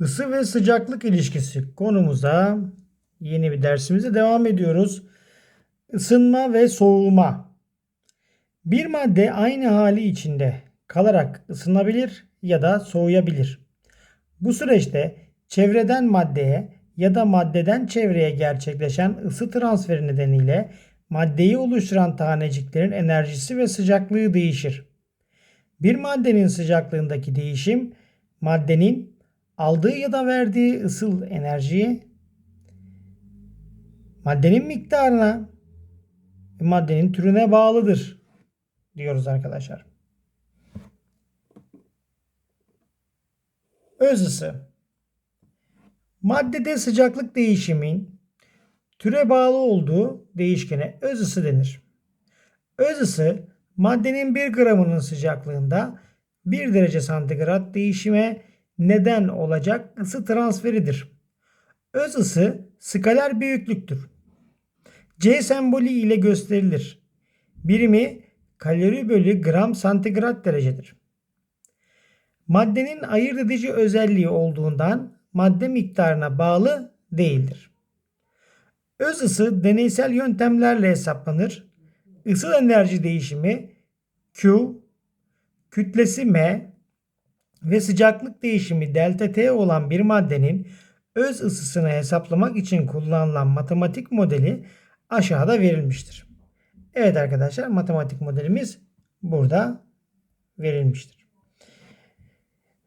Isı ve sıcaklık ilişkisi konumuza yeni bir dersimize devam ediyoruz. Isınma ve soğuma. Bir madde aynı hali içinde kalarak ısınabilir ya da soğuyabilir. Bu süreçte çevreden maddeye ya da maddeden çevreye gerçekleşen ısı transferi nedeniyle maddeyi oluşturan taneciklerin enerjisi ve sıcaklığı değişir. Bir maddenin sıcaklığındaki değişim maddenin aldığı ya da verdiği ısıl enerjiye, maddenin miktarına ve maddenin türüne bağlıdır diyoruz arkadaşlar. Öz ısı. Maddede sıcaklık değişimin türe bağlı olduğu değişkene öz ısı denir. Öz ısı maddenin 1 gramının sıcaklığında 1 derece santigrat değişime neden olacak ısı transferidir. Öz ısı skaler büyüklüktür. C sembolü ile gösterilir. Birimi kalori bölü gram santigrat derecedir. Maddenin ayırt edici özelliği olduğundan madde miktarına bağlı değildir. Öz ısı deneysel yöntemlerle hesaplanır. Isıl enerji değişimi Q, kütlesi M ve sıcaklık değişimi delta T olan bir maddenin öz ısısını hesaplamak için kullanılan matematik modeli aşağıda verilmiştir. Evet arkadaşlar matematik modelimiz burada verilmiştir.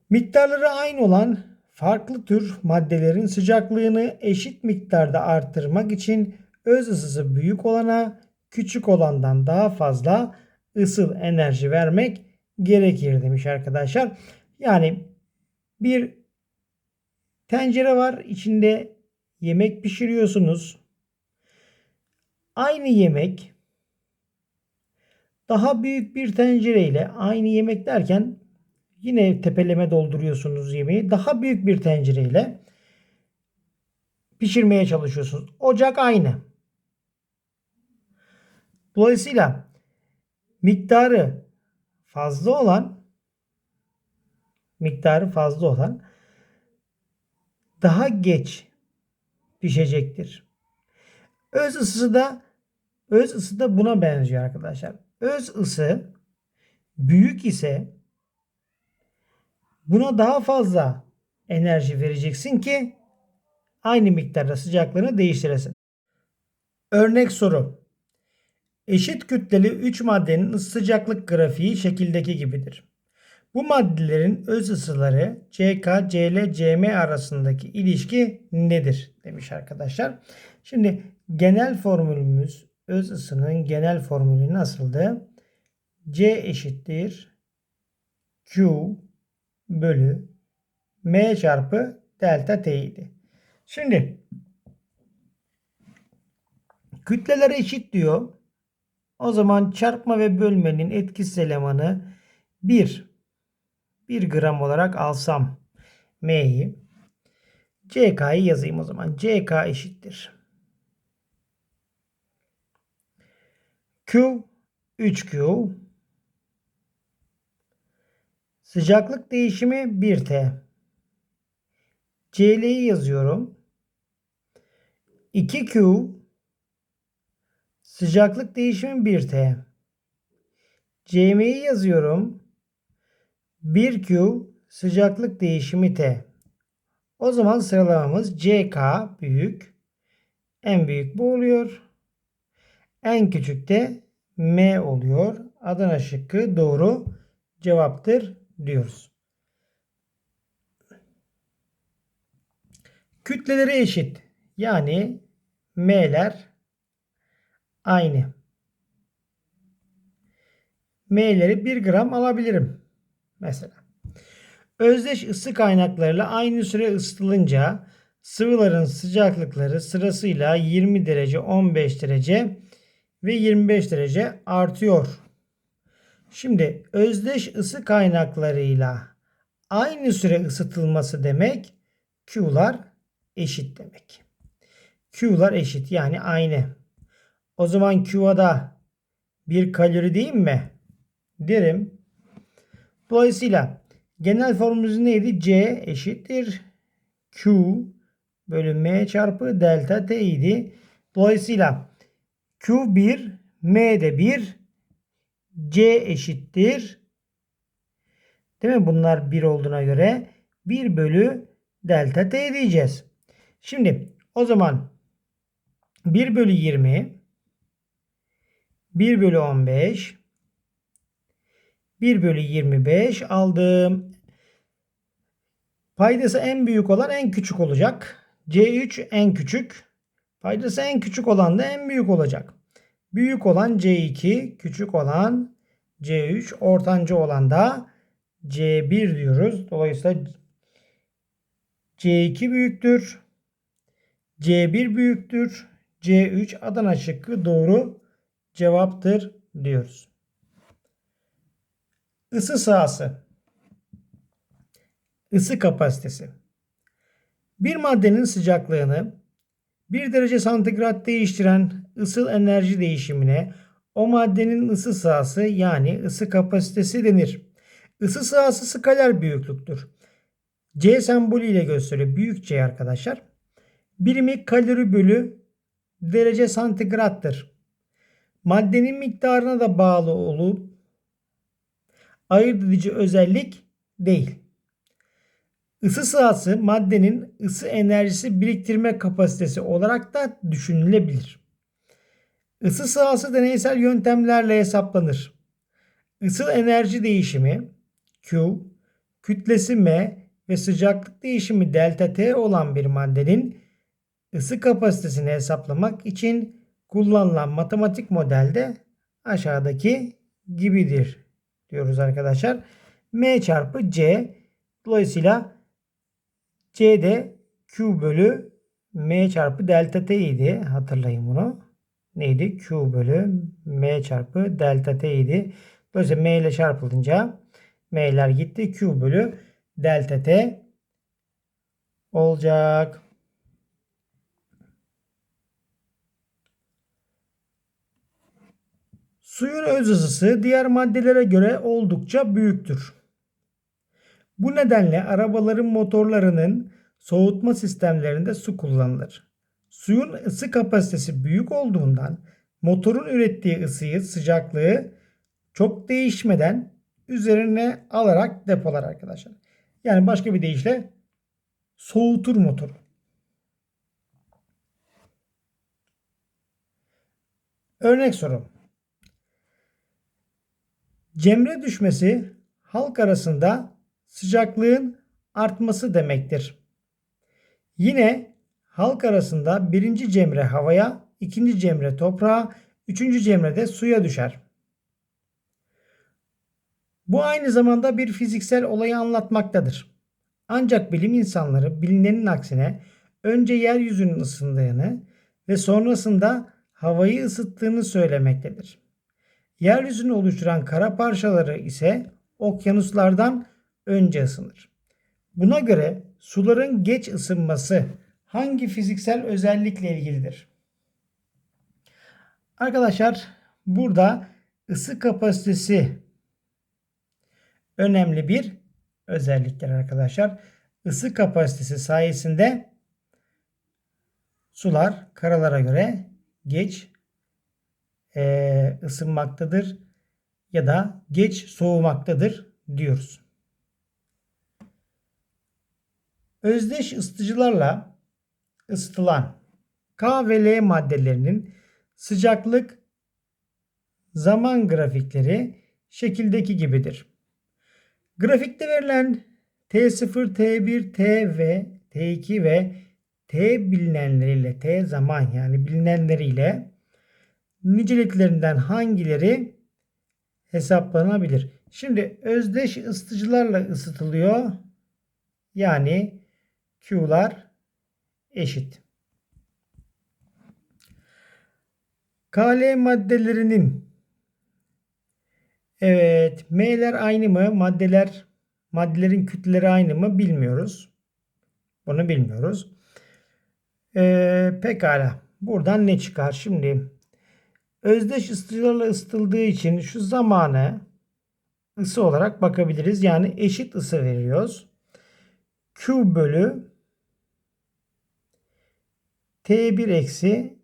Miktarları aynı olan farklı tür maddelerin sıcaklığını eşit miktarda arttırmak için öz ısısı büyük olana küçük olandan daha fazla ısıl enerji vermek gerekir demiş arkadaşlar. Yani bir tencere var içinde yemek pişiriyorsunuz. Aynı yemek daha büyük bir tencereyle aynı yemek derken yine tepeleme dolduruyorsunuz yemeği. Daha büyük bir tencereyle pişirmeye çalışıyorsunuz. Ocak aynı. Dolayısıyla miktarı fazla olan miktarı fazla olan daha geç pişecektir. Öz ısısı da öz ısı da buna benziyor arkadaşlar. Öz ısı büyük ise buna daha fazla enerji vereceksin ki aynı miktarda sıcaklığını değiştiresin. Örnek soru. Eşit kütleli 3 maddenin ısı sıcaklık grafiği şekildeki gibidir. Bu maddelerin öz ısıları CK, CL, CM arasındaki ilişki nedir demiş arkadaşlar. Şimdi genel formülümüz öz ısının genel formülü nasıldı? C eşittir Q bölü M çarpı delta T idi. Şimdi kütleler eşit diyor. O zaman çarpma ve bölmenin etkisiz elemanı 1. 1 gram olarak alsam M'yi CK'yı yazayım o zaman. CK eşittir. Q 3Q Sıcaklık değişimi 1T. CL'yi yazıyorum. 2Q Sıcaklık değişimi 1T. CM'yi yazıyorum. 1Q sıcaklık değişimi T. O zaman sıralamamız CK büyük. En büyük bu oluyor. En küçük de M oluyor. Adana şıkkı doğru cevaptır diyoruz. Kütleleri eşit. Yani M'ler aynı. M'leri 1 gram alabilirim. Mesela. Özdeş ısı kaynaklarıyla aynı süre ısıtılınca sıvıların sıcaklıkları sırasıyla 20 derece, 15 derece ve 25 derece artıyor. Şimdi özdeş ısı kaynaklarıyla aynı süre ısıtılması demek Q'lar eşit demek. Q'lar eşit yani aynı. O zaman Q'da bir kalori değil mi? Derim. Dolayısıyla genel formülümüz neydi? C eşittir Q bölü M çarpı delta T idi. Dolayısıyla Q1 M de 1 C eşittir. Değil mi? Bunlar 1 olduğuna göre 1 bölü delta T diyeceğiz. Şimdi o zaman 1 bölü 20 1 bölü 15 1 bölü 25 aldım. Paydası en büyük olan en küçük olacak. C3 en küçük. Paydası en küçük olan da en büyük olacak. Büyük olan C2, küçük olan C3, ortancı olan da C1 diyoruz. Dolayısıyla C2 büyüktür. C1 büyüktür. C3 Adana şıkkı doğru cevaptır diyoruz. Isı sahası. Isı kapasitesi. Bir maddenin sıcaklığını 1 derece santigrat değiştiren ısıl enerji değişimine o maddenin ısı sahası yani ısı kapasitesi denir. Isı sahası skaler büyüklüktür. C sembolü ile gösteriyor. Büyük C arkadaşlar. Birimi kalori bölü derece santigrattır. Maddenin miktarına da bağlı olup ayırt edici özellik değil. Isı sahası maddenin ısı enerjisi biriktirme kapasitesi olarak da düşünülebilir. Isı sahası deneysel yöntemlerle hesaplanır. Isıl enerji değişimi Q, kütlesi M ve sıcaklık değişimi delta T olan bir maddenin ısı kapasitesini hesaplamak için kullanılan matematik modelde aşağıdaki gibidir diyoruz arkadaşlar. M çarpı C dolayısıyla C de Q bölü M çarpı delta T idi. Hatırlayın bunu. Neydi? Q bölü M çarpı delta T idi. Dolayısıyla M ile çarpılınca M'ler gitti. Q bölü delta T olacak. Suyun öz ısısı diğer maddelere göre oldukça büyüktür. Bu nedenle arabaların motorlarının soğutma sistemlerinde su kullanılır. Suyun ısı kapasitesi büyük olduğundan motorun ürettiği ısıyı, sıcaklığı çok değişmeden üzerine alarak depolar arkadaşlar. Yani başka bir deyişle soğutur motoru. Örnek soru. Cemre düşmesi halk arasında sıcaklığın artması demektir. Yine halk arasında birinci cemre havaya, ikinci cemre toprağa, üçüncü cemre de suya düşer. Bu aynı zamanda bir fiziksel olayı anlatmaktadır. Ancak bilim insanları bilinenin aksine önce yeryüzünün ısındığını ve sonrasında havayı ısıttığını söylemektedir. Yeryüzünü oluşturan kara parçaları ise okyanuslardan önce ısınır. Buna göre suların geç ısınması hangi fiziksel özellikle ilgilidir? Arkadaşlar burada ısı kapasitesi önemli bir özelliktir arkadaşlar. Isı kapasitesi sayesinde sular karalara göre geç e, ısınmaktadır ya da geç soğumaktadır diyoruz. Özdeş ısıtıcılarla ısıtılan K ve L maddelerinin sıcaklık zaman grafikleri şekildeki gibidir. Grafikte verilen T0, T1, T ve T2 ve T bilinenleriyle T zaman yani bilinenleriyle niceliklerinden hangileri hesaplanabilir? Şimdi özdeş ısıtıcılarla ısıtılıyor. Yani Q'lar eşit. Kl maddelerinin Evet, M'ler aynı mı? Maddeler maddelerin kütleleri aynı mı? Bilmiyoruz. Bunu bilmiyoruz. Ee, pekala. Buradan ne çıkar? Şimdi özdeş ısıtıcılarla ısıtıldığı için şu zamanı ısı olarak bakabiliriz. Yani eşit ısı veriyoruz. Q bölü T1 eksi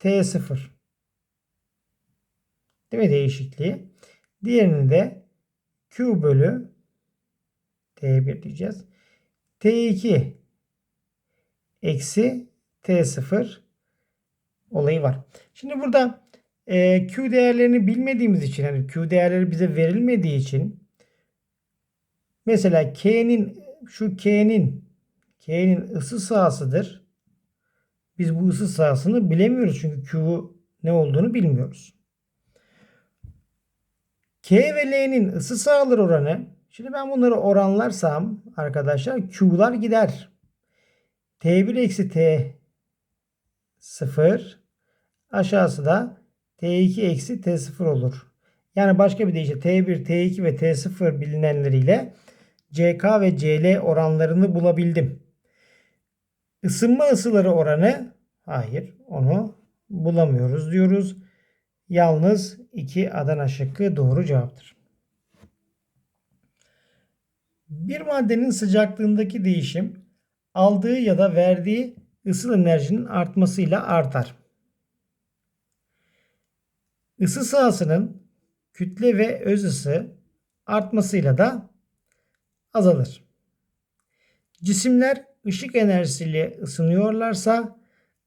T0. Değil mi değişikliği? Diğerini de Q bölü T1 diyeceğiz. T2 eksi T0 olayı var. Şimdi burada e, Q değerlerini bilmediğimiz için yani Q değerleri bize verilmediği için mesela K'nin şu K'nin K'nin ısı sahasıdır. Biz bu ısı sahasını bilemiyoruz çünkü Q ne olduğunu bilmiyoruz. K ve L'nin ısı sahaları oranı şimdi ben bunları oranlarsam arkadaşlar Q'lar gider. T1 eksi T 0 aşağısı da T2 eksi T0 olur. Yani başka bir deyişle T1, T2 ve T0 bilinenleriyle CK ve CL oranlarını bulabildim. Isınma ısıları oranı hayır onu bulamıyoruz diyoruz. Yalnız 2 Adana şıkkı doğru cevaptır. Bir maddenin sıcaklığındaki değişim aldığı ya da verdiği ısı enerjinin artmasıyla artar. Isı sahasının kütle ve öz ısı artmasıyla da azalır. Cisimler ışık enerjisiyle ısınıyorlarsa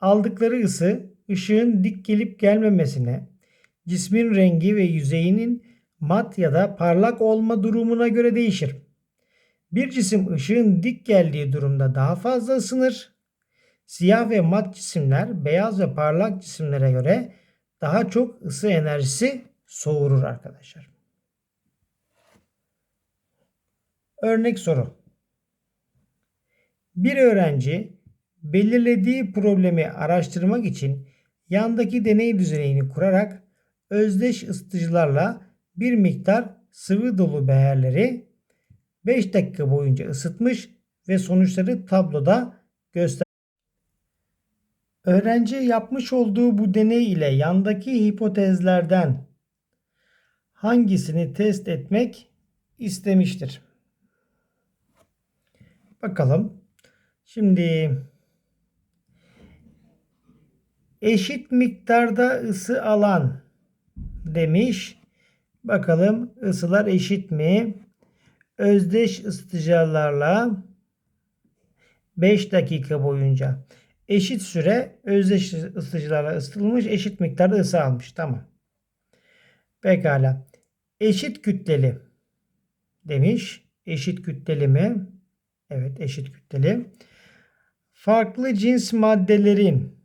aldıkları ısı ışığın dik gelip gelmemesine, cismin rengi ve yüzeyinin mat ya da parlak olma durumuna göre değişir. Bir cisim ışığın dik geldiği durumda daha fazla ısınır. Siyah ve mat cisimler beyaz ve parlak cisimlere göre daha çok ısı enerjisi soğurur arkadaşlar. Örnek soru. Bir öğrenci belirlediği problemi araştırmak için yandaki deney düzenini kurarak özdeş ısıtıcılarla bir miktar sıvı dolu beherleri 5 dakika boyunca ısıtmış ve sonuçları tabloda göster. Öğrenci yapmış olduğu bu deney ile yandaki hipotezlerden hangisini test etmek istemiştir? Bakalım. Şimdi eşit miktarda ısı alan demiş. Bakalım ısılar eşit mi? Özdeş ısıtıcılarla 5 dakika boyunca eşit süre özdeş ısıtıcılarla ısıtılmış eşit miktarda ısı almış. Tamam. Pekala. Eşit kütleli demiş. Eşit kütleli mi? Evet eşit kütleli. Farklı cins maddelerin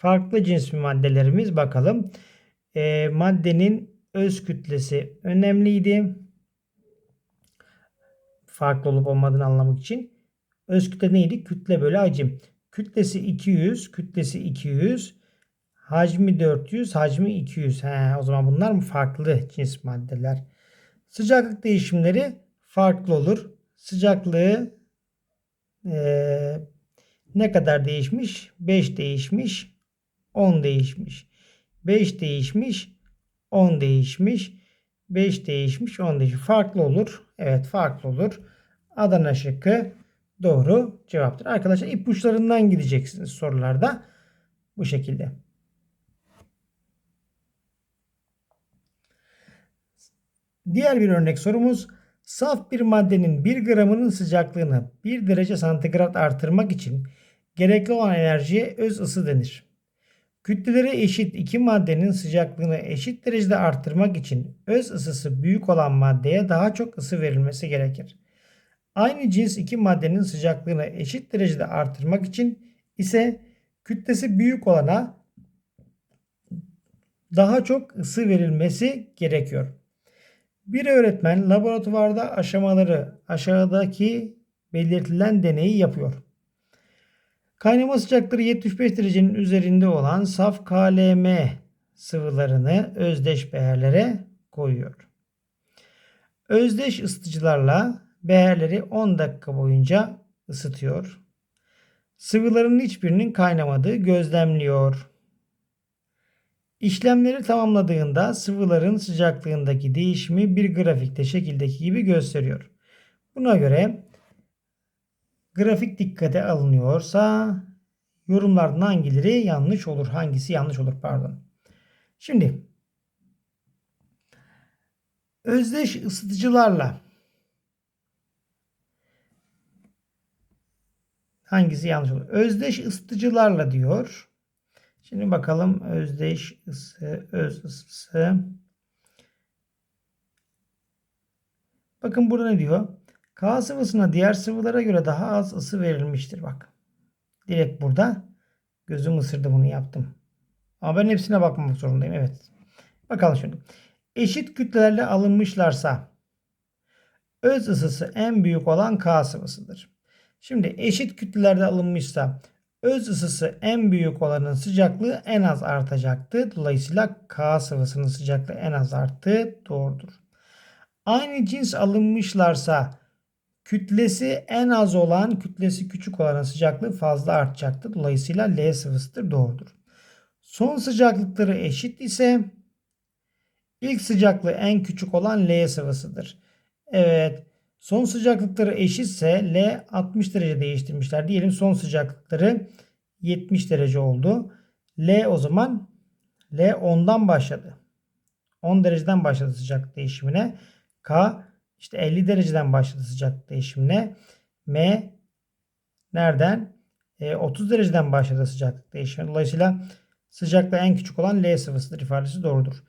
farklı cins maddelerimiz bakalım. E, maddenin öz kütlesi önemliydi. Farklı olup olmadığını anlamak için. Öz kütle neydi? Kütle bölü hacim. Kütlesi 200, kütlesi 200, hacmi 400, hacmi 200. He, o zaman bunlar mı farklı cins maddeler? Sıcaklık değişimleri farklı olur. Sıcaklığı e, ne kadar değişmiş? 5 değişmiş, 10 değişmiş. 5 değişmiş, 10 değişmiş. 5 değişmiş, 10 değişmiş. Farklı olur. Evet farklı olur. Adana şıkkı doğru cevaptır. Arkadaşlar ipuçlarından gideceksiniz sorularda. Bu şekilde. Diğer bir örnek sorumuz. Saf bir maddenin 1 gramının sıcaklığını 1 derece santigrat artırmak için gerekli olan enerjiye öz ısı denir. Kütleleri eşit iki maddenin sıcaklığını eşit derecede arttırmak için öz ısısı büyük olan maddeye daha çok ısı verilmesi gerekir. Aynı cins iki maddenin sıcaklığını eşit derecede arttırmak için ise kütlesi büyük olana daha çok ısı verilmesi gerekiyor. Bir öğretmen laboratuvarda aşamaları aşağıdaki belirtilen deneyi yapıyor. Kaynama sıcaklığı 75 derecenin üzerinde olan saf KLM sıvılarını özdeş beherlere koyuyor. Özdeş ısıtıcılarla beherleri 10 dakika boyunca ısıtıyor. Sıvıların hiçbirinin kaynamadığı gözlemliyor. İşlemleri tamamladığında sıvıların sıcaklığındaki değişimi bir grafikte şekildeki gibi gösteriyor. Buna göre grafik dikkate alınıyorsa Yorumlardan hangileri yanlış olur? Hangisi yanlış olur pardon. Şimdi özdeş ısıtıcılarla hangisi yanlış olur? Özdeş ısıtıcılarla diyor. Şimdi bakalım özdeş ısı, öz ısısı. Bakın burada ne diyor? K sıvısına diğer sıvılara göre daha az ısı verilmiştir. Bak. Direkt burada gözüm ısırdı bunu yaptım. Ama ben hepsine bakmamak zorundayım. Evet. Bakalım şimdi. Eşit kütlelerle alınmışlarsa öz ısısı en büyük olan K sıvısıdır. Şimdi eşit kütlelerde alınmışsa öz ısısı en büyük olanın sıcaklığı en az artacaktı. Dolayısıyla K sıvısının sıcaklığı en az arttı. Doğrudur. Aynı cins alınmışlarsa kütlesi en az olan, kütlesi küçük olanın sıcaklığı fazla artacaktır. Dolayısıyla L sıvısıdır. Doğrudur. Son sıcaklıkları eşit ise ilk sıcaklığı en küçük olan L sıvısıdır. Evet. Son sıcaklıkları eşitse L 60 derece değiştirmişler. Diyelim son sıcaklıkları 70 derece oldu. L o zaman L 10'dan başladı. 10 dereceden başladı sıcaklık değişimine. K işte 50 dereceden başladı sıcaklık değişimine. M nereden? E, 30 dereceden başladı sıcaklık değişimine. Dolayısıyla sıcaklığı en küçük olan L sıvısıdır ifadesi doğrudur.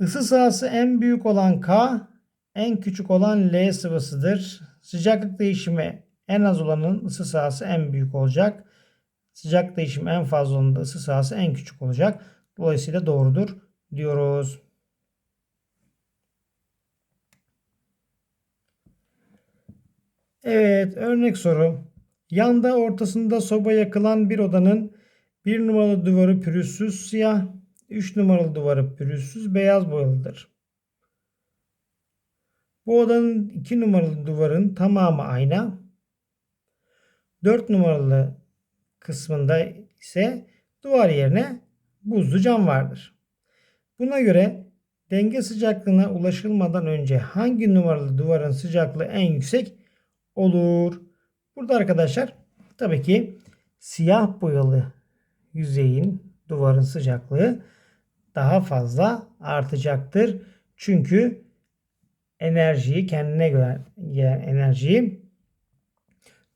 Isı sahası en büyük olan K, en küçük olan L sıvısıdır. Sıcaklık değişimi en az olanın ısı sahası en büyük olacak. Sıcak değişimi en fazla olanın da ısı sahası en küçük olacak. Dolayısıyla doğrudur diyoruz. Evet örnek soru. Yanda ortasında soba yakılan bir odanın bir numaralı duvarı pürüzsüz siyah, 3 numaralı duvarı pürüzsüz beyaz boyalıdır. Bu odanın 2 numaralı duvarın tamamı ayna. 4 numaralı kısmında ise duvar yerine buzlu cam vardır. Buna göre denge sıcaklığına ulaşılmadan önce hangi numaralı duvarın sıcaklığı en yüksek olur? Burada arkadaşlar tabii ki siyah boyalı yüzeyin duvarın sıcaklığı daha fazla artacaktır. Çünkü enerjiyi kendine göre gelen enerjiyi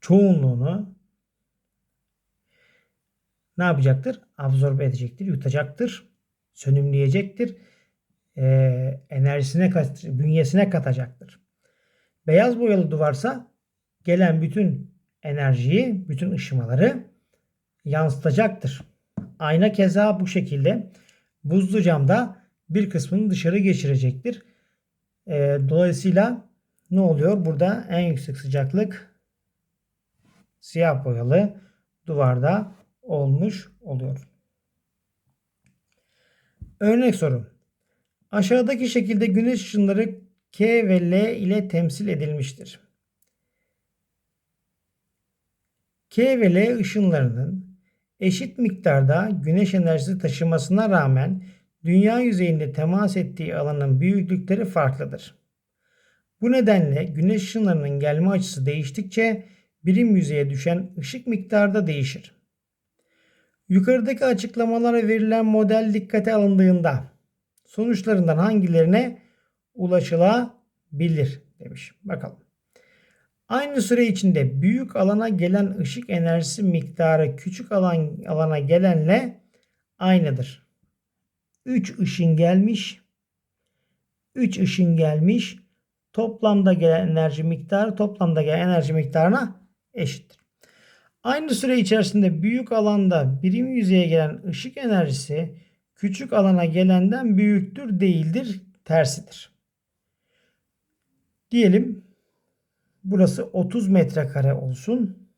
çoğunluğunu ne yapacaktır? Absorbe edecektir, yutacaktır, sönümleyecektir, ee, enerjisine, bünyesine katacaktır. Beyaz boyalı duvarsa gelen bütün enerjiyi, bütün ışımaları yansıtacaktır. Ayna keza bu şekilde buzlu camda bir kısmını dışarı geçirecektir. E, dolayısıyla ne oluyor? Burada en yüksek sıcaklık siyah boyalı duvarda olmuş oluyor. Örnek soru. Aşağıdaki şekilde güneş ışınları K ve L ile temsil edilmiştir. K ve L ışınlarının eşit miktarda güneş enerjisi taşımasına rağmen dünya yüzeyinde temas ettiği alanın büyüklükleri farklıdır. Bu nedenle güneş ışınlarının gelme açısı değiştikçe birim yüzeye düşen ışık miktarı da değişir. Yukarıdaki açıklamalara verilen model dikkate alındığında sonuçlarından hangilerine ulaşılabilir demiş. Bakalım. Aynı süre içinde büyük alana gelen ışık enerjisi miktarı küçük alan alana gelenle aynıdır. 3 ışın gelmiş. 3 ışın gelmiş. Toplamda gelen enerji miktarı toplamda gelen enerji miktarına eşittir. Aynı süre içerisinde büyük alanda birim yüzeye gelen ışık enerjisi küçük alana gelenden büyüktür değildir tersidir. Diyelim burası 30 metrekare olsun.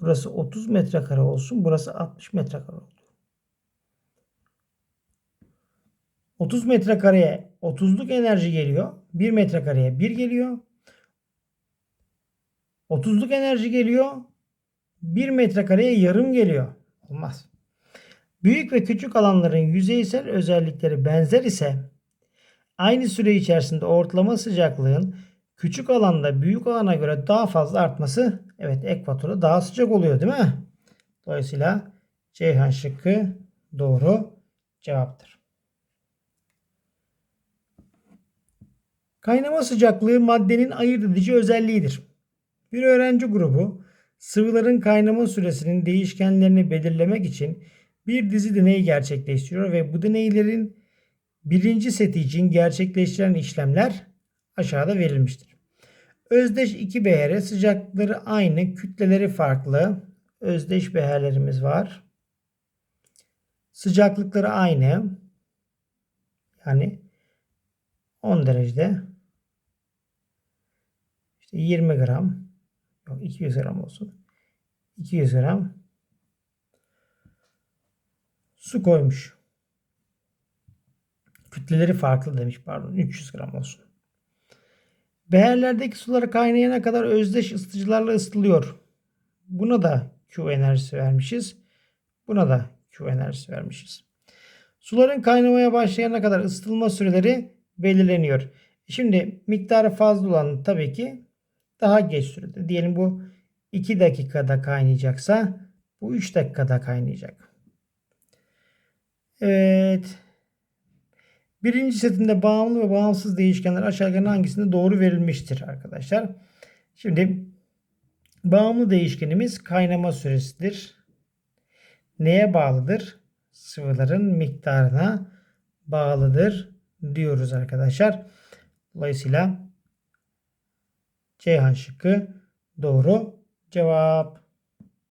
Burası 30 metrekare olsun. Burası 60 metrekare olsun. 30 metrekareye 30'luk enerji geliyor. 1 metrekareye 1 geliyor. 30'luk enerji geliyor. 1 metrekareye yarım geliyor. Olmaz. Büyük ve küçük alanların yüzeysel özellikleri benzer ise aynı süre içerisinde ortalama sıcaklığın Küçük alanda büyük alana göre daha fazla artması evet ekvatorda daha sıcak oluyor değil mi? Dolayısıyla Ceyhan şıkkı doğru cevaptır. Kaynama sıcaklığı maddenin ayırt edici özelliğidir. Bir öğrenci grubu sıvıların kaynama süresinin değişkenlerini belirlemek için bir dizi deney gerçekleştiriyor ve bu deneylerin birinci seti için gerçekleştirilen işlemler aşağıda verilmiştir. Özdeş iki behere sıcaklıkları aynı, kütleleri farklı. Özdeş beherlerimiz var. Sıcaklıkları aynı. Yani 10 derecede işte 20 gram yok 200 gram olsun. 200 gram su koymuş. Kütleleri farklı demiş pardon 300 gram olsun. Beherlerdeki suları kaynayana kadar özdeş ısıtıcılarla ısıtılıyor. Buna da Q enerjisi vermişiz. Buna da Q enerjisi vermişiz. Suların kaynamaya başlayana kadar ısıtılma süreleri belirleniyor. Şimdi miktarı fazla olan tabii ki daha geç sürede. Diyelim bu 2 dakikada kaynayacaksa bu 3 dakikada kaynayacak. Evet. Birinci setinde bağımlı ve bağımsız değişkenler aşağıdakilerin hangisinde doğru verilmiştir arkadaşlar. Şimdi bağımlı değişkenimiz kaynama süresidir. Neye bağlıdır? Sıvıların miktarına bağlıdır diyoruz arkadaşlar. Dolayısıyla Ceyhan şıkkı doğru cevap.